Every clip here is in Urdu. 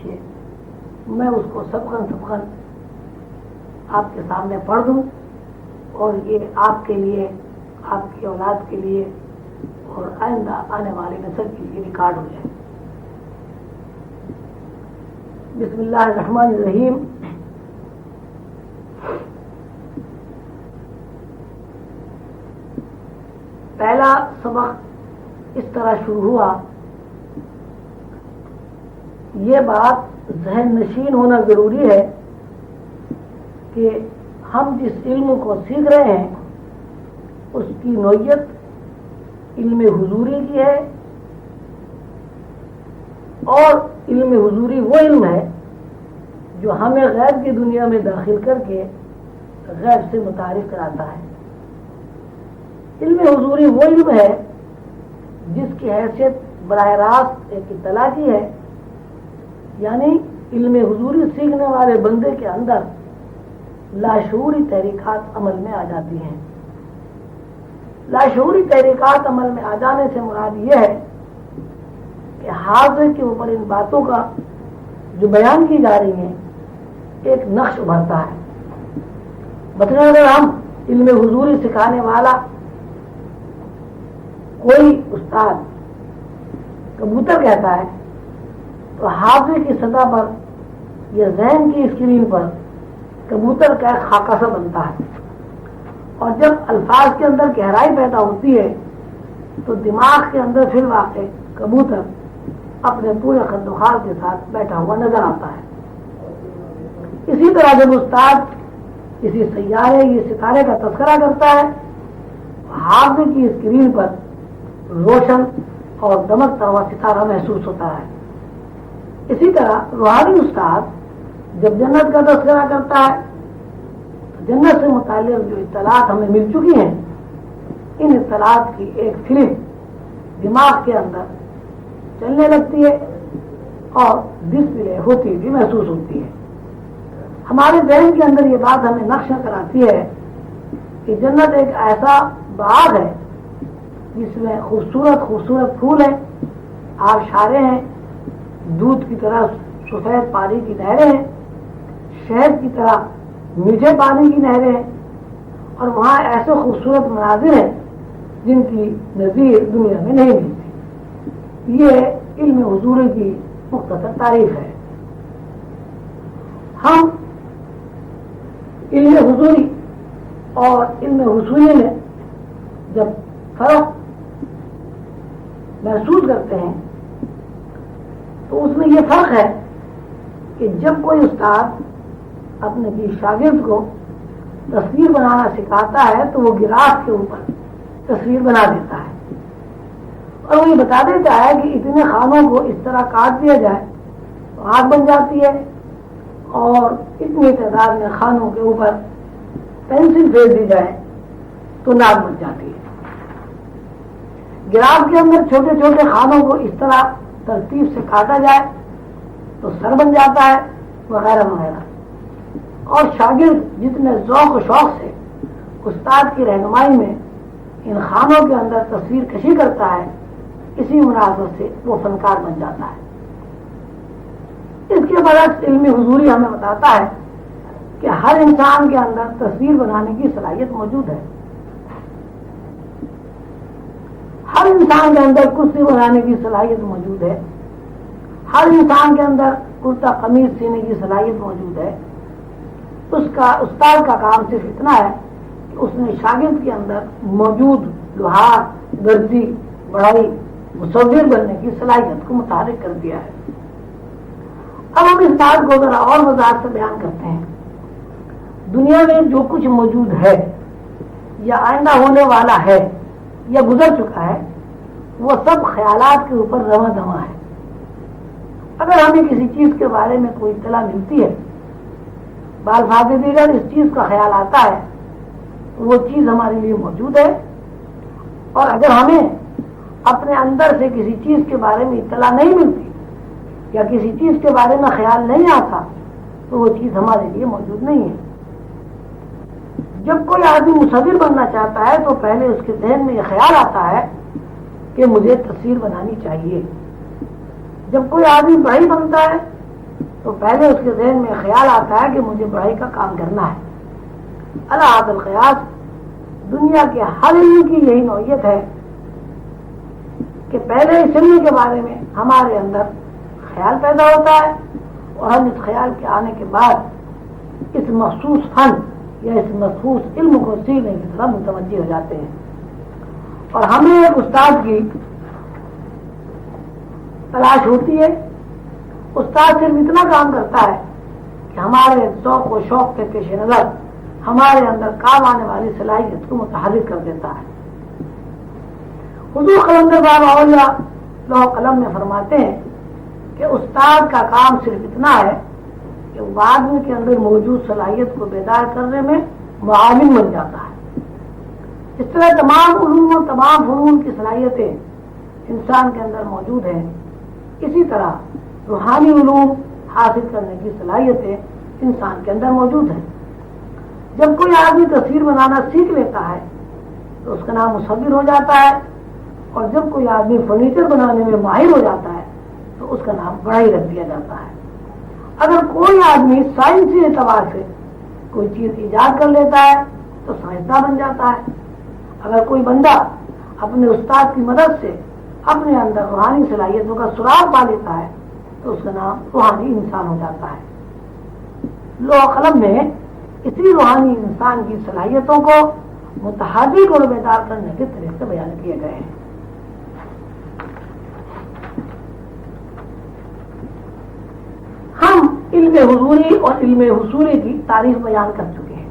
لکھیے میں اس کو سبقن سبقن آپ کے سامنے پڑھ دوں اور یہ آپ کے لیے، آپ کی اولاد کے لیے اور آئندہ آنے والے نسل کے لیے ریکارڈ ہو جائے۔ بسم اللہ الرحمن الرحیم۔ پہلا سبق اس طرح شروع ہوا۔ یہ بات ذہن نشین ہونا ضروری ہے کہ ہم جس علم کو سیکھ رہے ہیں، اس کی نوعیت علم حضوری کی ہے اور علم حضوری وہ علم ہے جو ہمیں غیر کی دنیا میں داخل کر کے غیر سے متعارف کراتا ہے۔ علم حضوری وہ علم ہے جس کی حیثیت براہ راست ایک اطلاع کی ہے یعنی علم حضوری سیکھنے والے بندے کے اندر لاشعوری تحریکات عمل میں آ جاتی ہیں۔ لاشعوری تحریکات عمل میں آ جانے سے مراد یہ ہے کہ حاضر کے اوپر ان باتوں کا جو بیان کی جا رہی ہیں، ایک نقش ابھرتا ہے۔ مطلب اگر ہم علم حضوری سکھانے والا کوئی استاد کبوتر کہتا ہے تو حافظ کی سطح پر یا ذہن کی اسکرین پر کبوتر کا ایک خاکہ سا بنتا ہے۔ اور جب الفاظ کے اندر گہرائی پیدا ہوتی ہے، تو دماغ کے اندر پھر واقع کبوتر اپنے پورے خندخار کے ساتھ بیٹھا ہوا نظر آتا ہے۔ اسی طرح جب استاد کسی سیارے یا ستارے کا تذکرہ کرتا ہے، حافظ کی اسکرین پر روشن اور دمکتا ہوا ستارہ محسوس ہوتا ہے۔ اسی طرح روحانی استاد جب جنت کا تذکرہ کرتا ہے تو جنت سے متعلق جو اطلاعات ہمیں مل چکی ہیں، ان اطلاعات کی ایک فلم دماغ کے اندر چلنے لگتی ہے اور ڈسپلے ہوتی بھی محسوس ہوتی ہے۔ ہمارے ذہن کے اندر یہ بات ہمیں نقشہ کراتی ہے کہ جنت ایک ایسا باغ ہے جس میں خوبصورت خوبصورت پھول ہیں آبشارے ہیں دودھ کی طرح سفید پانی کی نہریں ہیں، شہد کی طرح میٹھے پانی کی نہریں ہیں۔ اور وہاں ایسے خوبصورت مناظر ہیں جن کی نظیر دنیا میں نہیں ملتی۔ یہ علم حضور کی مختصر تعریف ہے۔ ہم علم حضوری اور علم حصولی میں جب فرق محسوس کرتے ہیں تو اس میں یہ فرق ہے کہ جب کوئی استاد اپنے کی شاگرد کو تصویر بنانا سکھاتا ہے تو وہ گراس کے اوپر تصویر بنا دیتا ہے۔ اور وہ یہ بتا دیتا ہے کہ اتنے خانوں کو اس طرح کاٹ دیا جائے تو آگ بن جاتی ہے اور اتنی تعداد میں خانوں کے اوپر پینسل پھیر دی جائے تو ناک بن جاتی ہے۔ گراف کے اندر چھوٹے چھوٹے خانوں کو اس طرح ترتیب سے کاٹا جائے تو سر بن جاتا ہے، وغیرہ وغیرہ۔ اور شاگرد جتنے ذوق و شوق سے استاد کی رہنمائی میں ان خانوں کے اندر تصویر کشی کرتا ہے، اسی مناسبت سے وہ فنکار بن جاتا ہے۔ اس کے برعکس علمی حضوری ہمیں بتاتا ہے کہ ہر انسان کے اندر تصویر بنانے کی صلاحیت موجود ہے۔ ہر انسان کے اندر کرسی بنانے کی صلاحیت موجود ہے۔ ہر انسان کے اندر کرتا قمیض سینے کی صلاحیت موجود ہے۔ اس کا استاد کا کام صرف اتنا ہے کہ اس نے شاگرد کے اندر موجود لوہار گرجی بڑھائی مصور بننے کی صلاحیت کو متحرک کر دیا ہے۔ اب ہم اس بات کو ذرا اور وضاحت سے بیان کرتے ہیں۔ دنیا میں جو کچھ موجود ہے یا آئندہ ہونے والا ہے یا گزر چکا ہے، وہ سب خیالات کے اوپر رواں دواں ہے۔ اگر ہمیں کسی چیز کے بارے میں کوئی اطلاع ملتی ہے، بال فاض دیگر اس چیز کا خیال آتا ہے، تو وہ چیز ہمارے لیے موجود ہے۔ اور اگر ہمیں اپنے اندر سے کسی چیز کے بارے میں اطلاع نہیں ملتی یا کسی چیز کے بارے میں خیال نہیں آتا، تو وہ چیز ہمارے لیے موجود نہیں ہے۔ جب کوئی آدمی مصور بننا چاہتا ہے، تو پہلے اس کے ذہن میں یہ خیال آتا ہے کہ مجھے تصویر بنانی چاہیے۔ جب کوئی آدمی بڑی بنتا ہے، تو پہلے اس کے ذہن میں خیال آتا ہے کہ مجھے بڑھائی کا کام کرنا ہے۔ اللہ عادل دنیا کے ہر علم کی یہی نوعیت ہے کہ پہلے اس علم کے بارے میں ہمارے اندر خیال پیدا ہوتا ہے اور ہم اس خیال کے آنے کے بعد اس مخصوص فن یا اس مخصوص علم کو سیکھنے کی طرح متوجہ ہو جاتے ہیں۔ اور ہمیں ایک استاد کی تلاش ہوتی ہے۔ استاد صرف اتنا کام کرتا ہے کہ ہمارے ذوق و شوق کے پیش نظر ہمارے اندر کام آنے والی صلاحیت کو متحرک کر دیتا ہے۔ حضور قلندر بابا اولیاء لوہ قلم میں فرماتے ہیں کہ استاد کا کام صرف اتنا ہے کہ وہ آدمی کے اندر موجود صلاحیت کو بیدار کرنے میں معاون بن جاتا ہے۔ اس طرح تمام علوم و تمام فنون کی صلاحیتیں انسان کے اندر موجود ہیں۔ اسی طرح روحانی علوم حاصل کرنے کی صلاحیتیں انسان کے اندر موجود ہیں۔ جب کوئی آدمی تصویر بنانا سیکھ لیتا ہے تو اس کا نام مصور ہو جاتا ہے اور جب کوئی آدمی فرنیچر بنانے میں ماہر ہو جاتا ہے تو اس کا نام بڑا ہی رکھ دیا جاتا ہے۔ اگر کوئی آدمی سائنسی اعتبار سے کوئی چیز ایجاد کر لیتا ہے تو سائنسداں بن جاتا ہے۔ اگر کوئی بندہ اپنے استاد کی مدد سے اپنے اندر روحانی صلاحیتوں کا سراغ پا لیتا ہے، تو اس کا نام روحانی انسان ہو جاتا ہے۔ لو قلم میں اسی روحانی انسان کی صلاحیتوں کو متحرک اور بیدار کرنے کے طریقے بیان کیے گئے ہیں۔ ہم علم حضوری اور علم حصوری کی تاریخ بیان کر چکے ہیں۔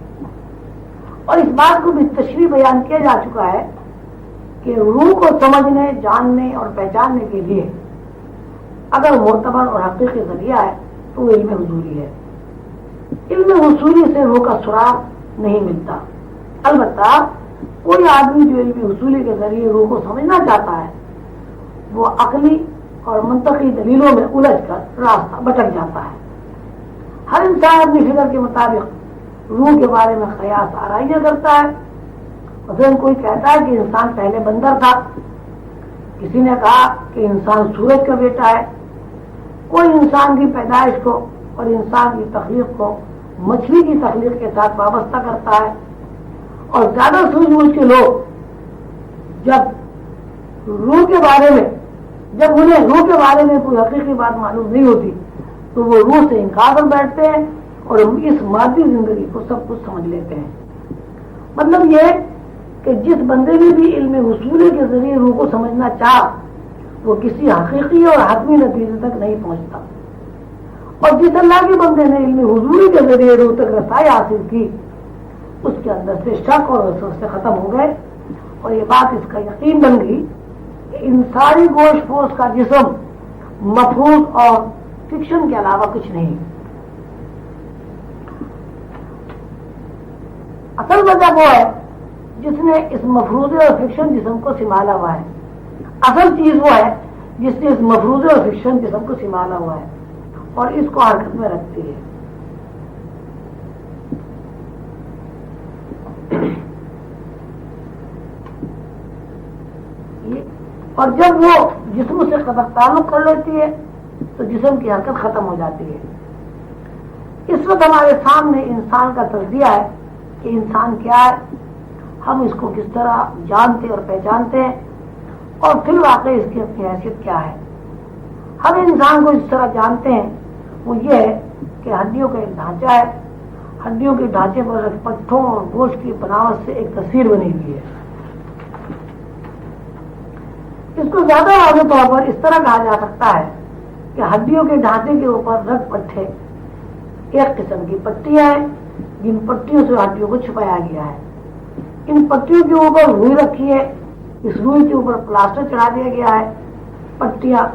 اور اس بات کو بھی تشریح بیان کیا جا چکا ہے کہ روح کو سمجھنے، جاننے اور پہچاننے کے لیے اگر معتبر اور حقیقی ذریعہ ہے تو وہ علم حضوری ہے۔ علم حصولی سے روح کا سراغ نہیں ملتا۔ البتہ کوئی آدمی جو علم حصولی کے ذریعے روح کو سمجھنا چاہتا ہے، وہ عقلی اور منطقی دلیلوں میں الجھ کر راستہ بٹک جاتا ہے۔ ہر انسان اپنی فکر کے مطابق روح کے بارے میں خیال آرائیاں کرتا ہے۔ اور کوئی کہتا ہے کہ انسان پہلے بندر تھا، کسی نے کہا کہ انسان سورج کا بیٹا ہے، کوئی انسان کی پیدائش کو اور انسان کی تخلیق کو مچھلی کی تخلیق کے ساتھ وابستہ کرتا ہے۔ اور زیادہ سوچ بوجھ کے لوگ جب روح کے بارے میں، جب انہیں روح کے بارے میں کوئی حقیقی بات معلوم نہیں ہوتی، تو وہ روح سے انکار کر بیٹھتے ہیں اور اس مادی زندگی کو سب کچھ سمجھ لیتے ہیں۔ مطلب یہ کہ جس بندے نے بھی علم حصولی کے ذریعے روح کو سمجھنا چاہ وہ کسی حقیقی اور حتمی نتیجے تک نہیں پہنچتا۔ اور جس اللہ کے بندے نے علم حضوری کے ذریعے روح تک رسائی حاصل کی، اس کے اندر سے شک اور سے ختم ہو گئے۔ اور یہ بات اس کا یقین بن گئی کہ انسانی گوشت پوش کا جسم مفروض اور فکشن کے علاوہ کچھ نہیں۔ اصل وجہ وہ ہے جس نے اس مفروض اور فکشن جسم کو سنبھالا ہوا ہے۔ اصل چیز وہ ہے جس نے اس مفروض اور فکشن جسم کو سنبھالا ہوا ہے اور اس کو حرکت میں رکھتی ہے۔ اور جب وہ جسم سے تعلق کر لیتی ہے، تو جسم کی حرکت ختم ہو جاتی ہے۔ اس وقت ہمارے سامنے انسان کا تجزیہ ہے کہ انسان کیا ہے۔ ہم اس کو کس طرح جانتے اور پہچانتے ہیں اور پھر واقعی اس کی اپنی حیثیت کیا ہے؟ ہم انسان کو اس طرح جانتے ہیں، وہ یہ ہے کہ ہڈیوں کا ایک ڈھانچہ ہے۔ ہڈیوں کے ڈھانچے پر پٹھوں اور گوشت کی بناوٹ سے ایک تصویر بنی ہوئی ہے۔ اس کو زیادہ واضح طور پر اس طرح کہا جا سکتا ہے کہ ہڈیوں کے ڈھانچے کے اوپر رگ پٹھے ایک قسم کی پٹیاں ہیں، جن پٹیوں سے ہڈیوں کو چھپایا گیا ہے۔ ان پٹیوں کے اوپر روئی رکھی ہے۔ اس روئی کے اوپر پلاسٹر چڑھا دیا گیا ہے۔ پٹیاں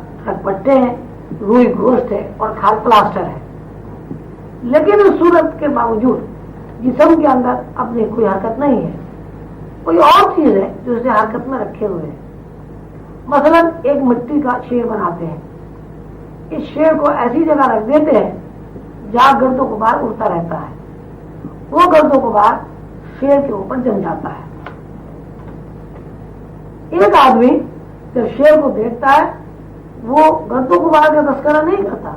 پٹے ہیں، روئی گوشت ہے اور کھال پلاسٹر ہے۔ لیکن اس صورت کے باوجود جسم کے اندر اپنی کوئی حرکت نہیں ہے۔ کوئی اور چیز ہے جو اسے حرکت میں رکھے ہوئے ہیں۔ مثلا ایک مٹی کا شیر بناتے ہیں۔ اس شیر کو ایسی جگہ رکھ دیتے ہیں جہاں گرد و غبار اڑتا رہتا ہے۔ وہ گرد و غبار شیر کے اوپر جم جاتا ہے۔ ایک آدمی جب شیر کو دیکھتا ہے، وہ گرد و غبار کا تذکرہ نہیں کرتا۔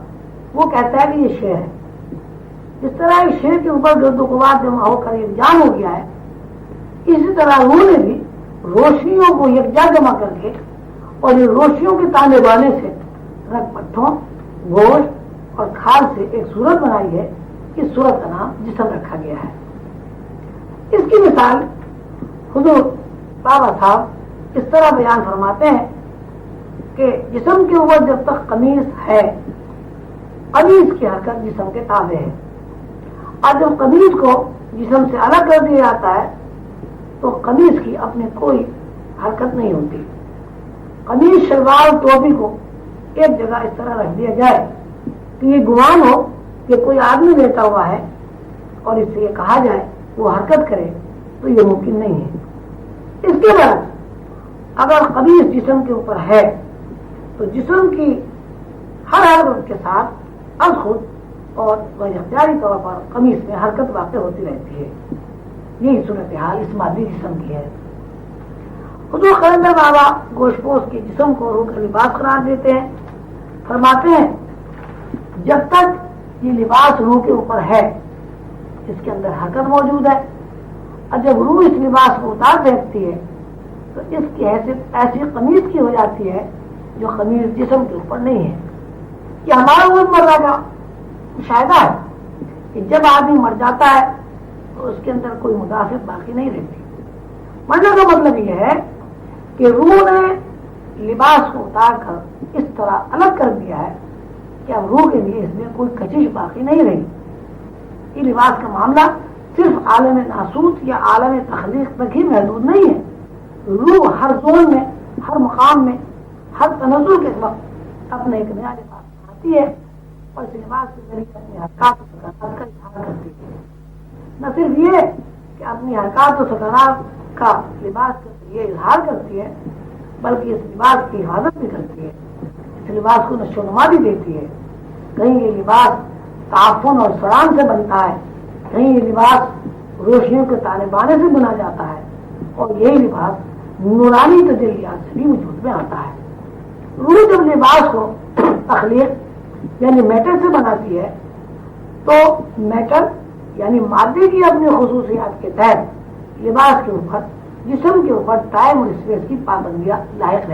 وہ کہتا ہے کہ یہ شیر ہے۔ جس طرح اس شیر کے اوپر گرد وغبار جمع ہو کر ایک جان ہو گیا ہے، اسی طرح روح نے بھی روشنیوں کو یکجا جمع کر کے اور ان روشنیوں کے تانے بانے سے رگ پٹھوں، گوشت اور کھال سے ایک صورت بنائی ہے۔ اس صورت کا نام جسم رکھا گیا ہے۔ اس کی مثال حضور بابا صاحب اس طرح بیان فرماتے ہیں کہ جسم کے اوپر جب تک قمیص ہے، قمیص کی حرکت جسم کے تابع ہے۔ اور جب قمیص کو جسم سے الگ کر دیا جاتا ہے، تو قمیص کی اپنے کوئی حرکت نہیں ہوتی۔ قمیص، شلوار، ٹوپی کو ایک جگہ اس طرح رکھ دیا جائے کہ یہ گمان ہو کہ کوئی آدمی بیٹھا ہوا ہے اور اس سے یہ کہا جائے وہ حرکت کرے تو یہ ممکن نہیں ہے۔ اس کے بعد اگر قمیص جسم کے اوپر ہے تو جسم کی ہر حرکت کے ساتھ از خود اور اختیاری طور پر قمیص میں حرکت واقع ہوتی رہتی ہے۔ یہی صورتحال اس مادی جسم کی ہے۔ حضور خلندر بابا گوشت پوش کے جسم کو روح کا لباس قرار دیتے ہیں۔ فرماتے ہیں، جب تک یہ لباس روح کے اوپر ہے اس کے اندر حرکت موجود ہے اور جب روح اس لباس کو اتار دیکھتی ہے، تو اس کی حیثیت ایسی قمیض کی ہو جاتی ہے جو قمیض جسم کے اوپر نہیں ہے۔ یہ ہمارا وہ مرہ کا مشاہدہ ہے کہ جب آدمی مر جاتا ہے، تو اس کے اندر کوئی مدافعت باقی نہیں رہتی۔ مرنے کا مطلب یہ ہے کہ روح نے لباس کو اتار کر اس طرح الگ کر دیا ہے کہ اب روح کے لیے اس میں کوئی کچش باقی نہیں رہی۔ یہ لباس کا معاملہ صرف عالم ناسوس یا عالم تخلیق تک ہی محدود نہیں ہے۔ روح ہر زون میں، ہر مقام میں، ہر تنزل کے وقت اپنے ایک نیا لباس بناتی ہے اور اس لباس کے ذریعے اپنی حرکات کا اظہار کرتی ہے۔ نہ صرف یہ کہ اپنی حرکات و سکرات کا لباس کے ذریعے اظہار کرتی ہے، بلکہ اس لباس کی حفاظت بھی کرتی ہے۔ اس لباس کو نشو نما بھی دیتی ہے۔ کہیں یہ لباس تعفن اور سران سے بنتا ہے۔ کہیں یہ لباس روشنیوں کے تانے بانے سے بنا جاتا ہے۔ اور یہی لباس نورانی تجلیات سے بھی وجود میں آتا ہے۔ روح جب لباس کو تخلیق یعنی میٹر سے بناتی ہے، تو میٹر یعنی مادے کی اپنی خصوصیات کے تحت لباس کے اوپر، جسم کے اوپر ٹائم اور اسپیس کی پابندیاں لاحق رہتی